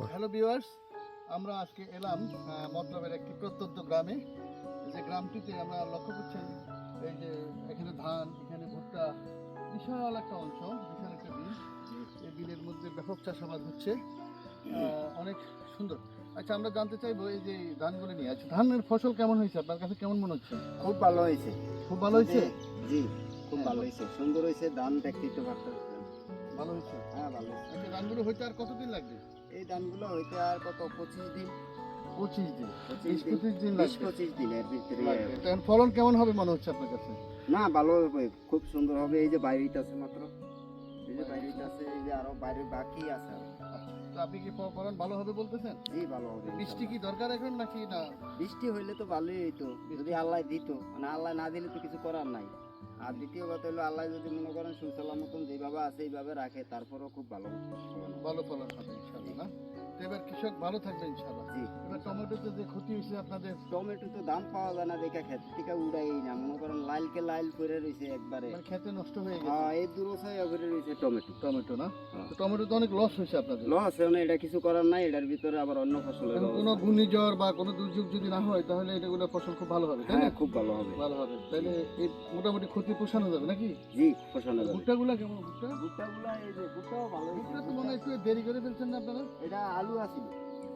Hello viewers আমরা আজকে এলাম মতলবের একটি প্রত্যন্ত গ্রামে। যে গ্রামটিতে আমরা লক্ষ্য করছেন এই যে এখানে ধান এখানে ভুট্টা বিশাল একটা অঞ্চল বিশাল একটা বিল। এই বিলের মধ্যে ব্যাপক চাষাবাদ হচ্ছে অনেক সুন্দর। আচ্ছা আমরা জানতে চাইব এই যে ধানগুলো নিয়ে আচ্ছা ধানের ফসল কেমন হয়েছে? আপনার কাছে কেমন মনে হচ্ছে? খুব ভালো হয়েছে। খুব ভালো হয়েছে? জি খুব। ভালো হয়েছে। সুন্দর হয়েছে ধান দেখতে ভালো হয়েছে? হ্যাঁ ভালো হয়েছে। আচ্ছা ধানগুলো হইতে আর কতদিন লাগবে? এই ধানগুলো হইতে আর কত পঁচিশ দিন? পঁচিশ দিন। পঁচিশ দিন। পঁচিশ দিন বিশ পঁচিশ দিনের ভিতরে। ফলন কেমন হবে মনে হচ্ছে আপনার কাছে? না ভালো হবে। খুব সুন্দর হবে। এই যে বাইরেটা আছে মাত্র। এই যে বাইরেটা আছে এই যে আরও বাইরে বাকি আছে তো আপনি কি ফলন ভালো হবে বলতেছেন? জি ভালো হবে বৃষ্টি কি দরকার এখন নাকি না? বৃষ্টি হইলে তো ভালোই হইতো। যদি আল্লাহ দিত। মানে আল্লাহ না দিলে তো কিছু করার নাই। আর দ্বিতীয় কথা হলো আল্লাহ যদি মনে করেন সুসালাম মতন যেভাবে আছে এইভাবে রাখে তারপরেও খুব ভালো ভালো ফলন হবে ইনশাআল্লাহ। তো এবার কৃষক ভালো থাকবে ইনশাআল্লাহ। জি। এবার টমেটোতে যে ক্ষতি হয়েছে আপনাদের? টমেটো তো দাম পাওয়া যায় না দেখে খেত থেকে উড়াই না মনে করেন লাইলকে লাইল করে রয়েছে একবারে। মানে খেতে নষ্ট হয়ে হ্যাঁ এই দুরসাই করে রয়েছে টমেটো। টমেটো না? হ্যাঁ। তো টমেটো তো অনেক লস হয়েছে আপনাদের? লস মানে এটা কিছু করার নাই এটার ভিতরে আবার অন্য এখন কোনো ঘূর্ণিঝড় বা কোনো দুর্যোগ যদি না হয় তাহলে এটাগুলো ফসল খুব ভালো হবে হ্যাঁ খুব ভালো হবে। ভালো হবে। তাহলে এই মোটামুটি ক্ষতি পোষানো যাবে নাকি? জি ফসল হবে ভুট্টাগুলো কেমন ভুট্টা? ভুট্টাগুলা এই যে ভুট্টাও ভালো। ভুট্টা তো মনে হয় একটু দেরি করে ফেলছেন না আপনারা? এটা আলু আছিল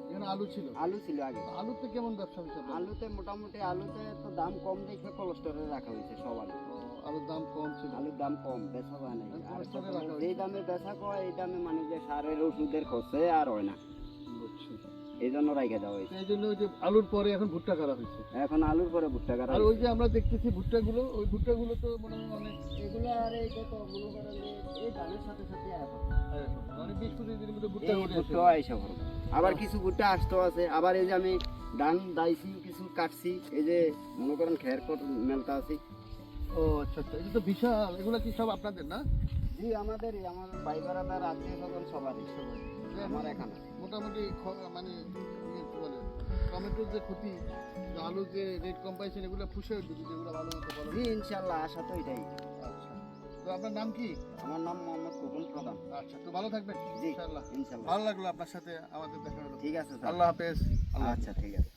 এখানে আলু ছিল? আলু ছিল আগে। আলুতে কেমন ব্যবসা হয়েছে আলুতে মোটামুটি আলুতে তো দাম কম দেখে কোলেস্টোরে রাখা হয়েছে সব আলু। ও, আলুর দাম কম ছিল। আলুর দাম কম বেচা রাখা যেই দামে বেচা কয় এই দামে মানে যে সারের ওষুধের খরচে আর হয় না। এই জন্য রাইখে দেওয়া তো হয়েছে। এই জন্য ওই যে আলুর পরে এখন ভুট্টা করা হয়েছে। এখন আলুর পরে ভুট্টা কাটা আর ওই যে আমরা দেখতেছি ভুট্টাগুলো ওই ভুট্টাগুলো তো মনে হয় অনেক এগুলো আর এই কত মনে করেন এই ধানের সাথে সাথে এখন মানে বিশ পঁচিশ দিনের মধ্যে ভুট্টা উঠে ভুট্টা আইসা। আবার কিছু ভুট্টা আসতেও আছে। আবার এই যে আমি ধান দাইছি কিছু কাটছি। এই যে মনে করেন খের মেলতা আছি। ও আচ্ছা আচ্ছা। এটা তো বিশাল এগুলো কি সব আপনাদের না? জি আমাদের আমার ভাই বেড়াদার আত্মীয় স্বজন সবারই সবাই। আমার এখন। মোটামুটি মানে ইয়ে বলে টমেটোর যে ক্ষতি আলু যে রেট কম পাইছেন এগুলো ফুসে উঠবে যদি এগুলো ভালো মতো বলো। জি ইনশাল্লাহ আশা তো এটাই। আচ্ছা। আপনার নাম কি? আমার নাম মোহাম্মদ কুকুল প্রধান। আচ্ছা তো ভালো থাকবেন। জি ইনশাআল্লাহ। ভালো লাগল আপনার সাথে আমাদের দেখা হলো। ঠিক আছে আল্লাহ হাফেজ। আচ্ছা ঠিক আছে।